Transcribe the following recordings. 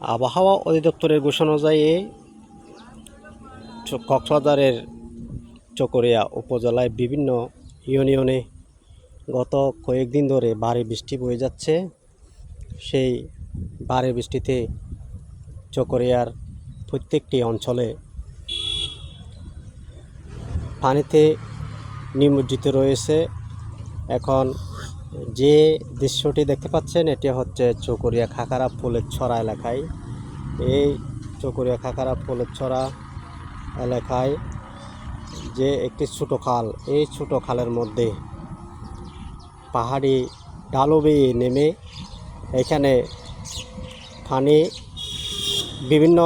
আবহাওয়া অধিদপ্তরের ঘোষণা অনুযায়ী কক্সবাজারের চকরিয়া উপজেলায় বিভিন্ন ইউনিয়নে গত কয়েকদিন ধরে ভারী বৃষ্টি বয়ে যাচ্ছে। সেই ভারী বৃষ্টিতে চকরিয়ার প্রত্যেকটি অঞ্চলে পানিতে নিমজ্জিত রয়েছে। এখন যে দৃশ্যটি দেখতে পাচ্ছেন, এটি হচ্ছে চকরিয়া খাকারা ফুলের ছড়া এলাকায়। এই চকরিয়া খাকারা ফুলের ছড়া এলাকায় যে একটি ছোটো খাল, এই ছোটো খালের মধ্যে পাহাড়ি ঢালু বেয়ে নেমে এখানে পানি, বিভিন্ন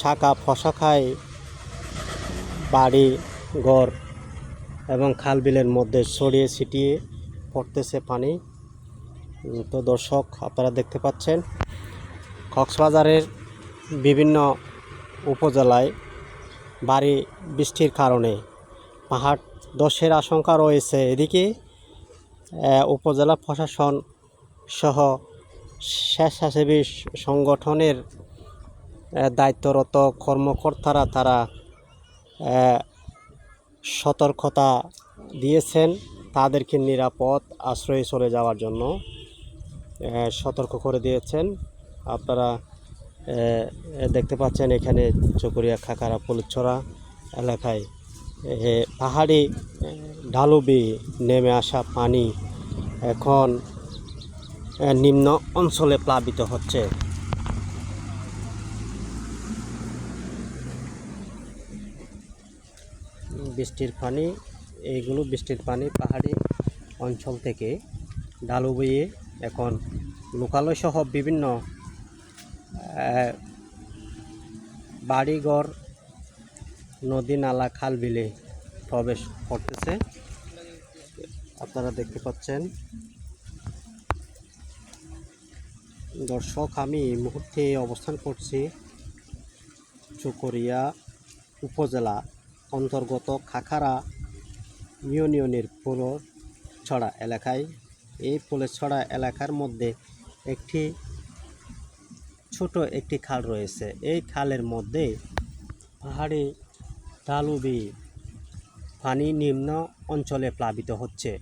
শাখা ফশাখায় বাড়ি, ঘর এবং খাল বিলের মধ্যে ছড়িয়ে ছিটিয়ে পড়তেছে পানি। তো দর্শক, আপনারা দেখতে পাচ্ছেন, কক্সবাজারের বিভিন্ন উপজেলায় ভারী বৃষ্টির কারণে পাহাড় ধসের আশঙ্কা রয়েছে। এদিকে উপজেলা প্রশাসন সহ স্বেচ্ছাসেবী সংগঠনের দায়িত্বরত কর্মকর্তারা তারা সতর্কতা দিয়েছেন। তাদেরকে নিরাপদ আশ্রয়ে চলে যাওয়ার জন্য সতর্ক করে দিয়েছেন। আপনারা দেখতে পাচ্ছেন এখানে চকরিয়া খাকারা পলিছড়া এলাকায়। পাহাড়ি আহ, ঢালু বেয়ে নেমে আসা পানি এখন নিম্ন অঞ্চলে প্লাবিত হচ্ছে। বৃষ্টির পানি এইগুলো বৃষ্টির পানি পাহাড়ি অঞ্চল থেকে ঢালু বইয়ে এখন লোকালয় সহ বিভিন্ন বাড়িঘর, নদী নালা, খাল বিলে প্রবেশ করতেছে। আপনারা দেখতে পাচ্ছেন। দর্শক, আমি এই মুহূর্তে অবস্থান করছি চকরিয়া উপজেলা অন্তর্গত খাখারা ইউনিয়নের পোলর ছড়া এলাকায়। এই পোলের ছড়া এলাকার মধ্যে একটি ছোট একটি খাল রয়েছে। এই খালের মধ্যে পাহাড়ি ঢালুবি পানি নিম্ন অঞ্চলে প্লাবিত হচ্ছে।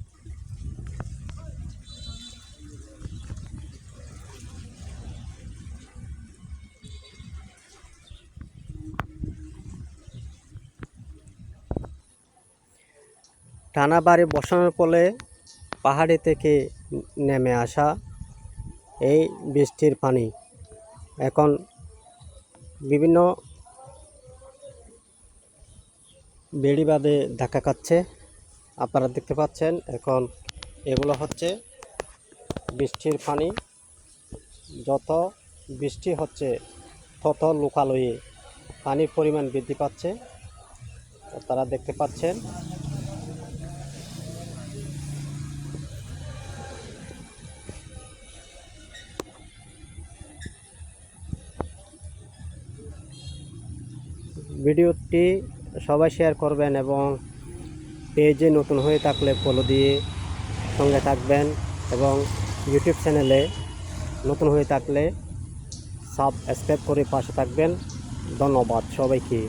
টানা বাড়ি বসানোর ফলে পাহাড়ি থেকে নেমে আসা এই বৃষ্টির পানি। এখন বিভিন্ন বেড়ি বাঁধে দেখা কাচ্ছে আপনারা দেখতে পাচ্ছেন, এখন এগুলো হচ্ছে বৃষ্টির পানি। যত বৃষ্টি হচ্ছে, তত লোকালয়ে পানির পরিমাণ বৃদ্ধি পাচ্ছে। তারা দেখতে পাচ্ছেন ভিডিওটি সবাই শেয়ার করবেন এবং পেজে নতুন হয়ে থাকলে ফলো দিয়ে সঙ্গে থাকবেন এবং ইউটিউব চ্যানেলে নতুন হয়ে থাকলে সাবস্ক্রাইব করে পাশে থাকবেন। ধন্যবাদ সবাইকে।